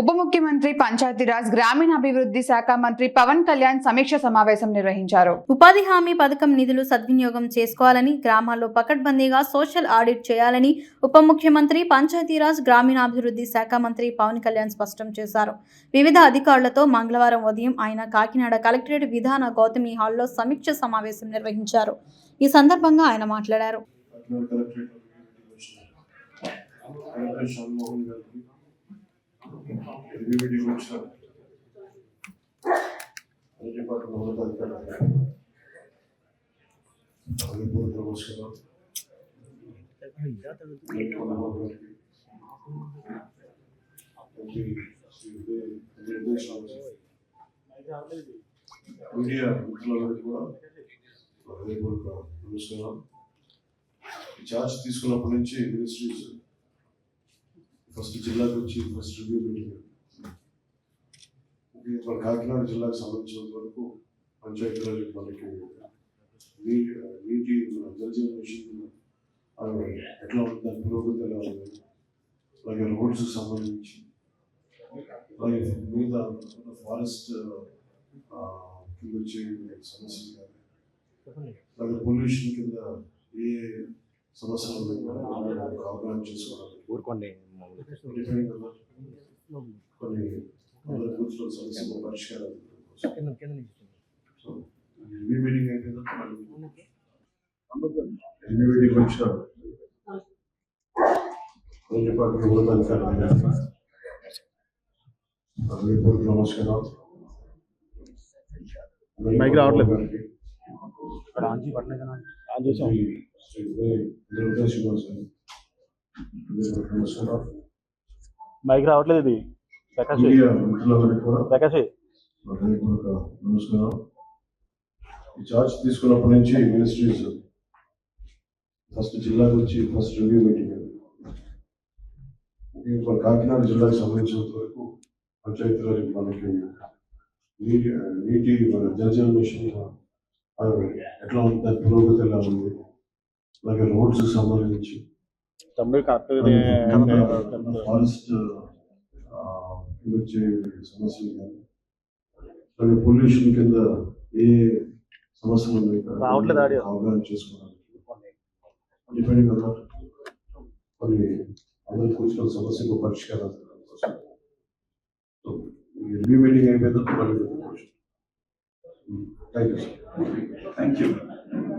ఉప ముఖ్యమంత్రి పంచాయతీరాజ్ గ్రామీణాభివృద్ధి శాఖ మంత్రి పవన్ కళ్యాణ్ సమీక్ష సమావేశం నిర్వహించారు. ఉపాధి హామీ పథకం నిధులు సద్వినియోగం చేసుకోవాలని గ్రామాల్లో పకడ్బందీగా సోషల్ ఆడిట్ చేయాలని ఉప ముఖ్యమంత్రి పంచాయతీరాజ్ గ్రామీణాభివృద్ధి శాఖ మంత్రి పవన్ కళ్యాణ్ స్పష్టం చేశారు. వివిధ అధికారులతో మంగళవారం ఉదయం ఆయన కాకినాడ కలెక్టరేట్ విధాన గౌతమి హాల్లో సమీక్ష సమావేశం నిర్వహించారు. ఈ సందర్భంగా ఆయన మాట్లాడారు. కాకినాడ కలెక్టరేట్ కలెక్టర్ షాన్మోహన్ గారికి ఎగ్జిక్యూటివ్ కమిషనర్ అధికారులు ఉన్నతాధికారులు హృదయపూర్వక నమస్కారం కలెక్టర్ మనోహర్ గారికి ఎంపీ శ్రీ ఉదయ్ వెంకటేష్ రావు మీడియా మిత్రులందరికీ కూడా హృదయపూర్వక నమస్కారం చార్జ్ తీసుకున్నప్పటి నుంచి మినిస్ట్రీస్ ఫస్ట్ జిల్లాకు వచ్చి ఫస్ట్ రివ్యూ మీటింగ్ మన కాకినాడ జిల్లాకు సంబంధించినంత వరకు పంచాయతీరాజ్ మనకి నీటి జలజీవన మిషన్ ఎట్లా ఉంది దాని పురోగతి ఎలా ఉంది అలాగే రోడ్స్ సంబంధించి అలాగే మీద ఫారెస్ట్ కింద వచ్చే సమస్యలు కానీ అలాగే పొల్యూషన్ కింద ఏ సమస్యలు అవగాహన చేసుకోవడానికి ఊరుకోండి నమస్కారం. మైక్ రావట్లేదు. ఆన్ చేసాం మైక్ రావట్లేదు ఇది. ప్రకాష్ హృదయపూర్వక నమస్కారం. ఈ చార్జ్ తీసుకున్నప్పటి నుంచి మినిస్ట్రీస్ ఫస్ట్ జిల్లాకు వచ్చి ఫస్ట్ రివ్యూ మీటింగ్. మన కాకినాడ జిల్లాకు సంబంధించినంత వరకు పంచాయతీరాజ్ మనకి నీటి నీటి మన జలజీవన మిషన్ ఎట్లా ఉంది దాని పురోగతి ఎలా ఉంది అలాగే రోడ్స్ సంబంధించి తమ్ముడు వచ్చే సమస్యలు కానీ అలాగే పొల్యూషన్ కింద ఏ సమస్యలు ఉన్నాయి. అవగాహన చేసుకోవడానికి. డిపెండింగ్ అన్న కొన్ని అందరు కూర్చున్న సమస్యకు పరిష్కారం రివ్యూ మీటింగ్ అయిపోయిందా thank you sir Thank you.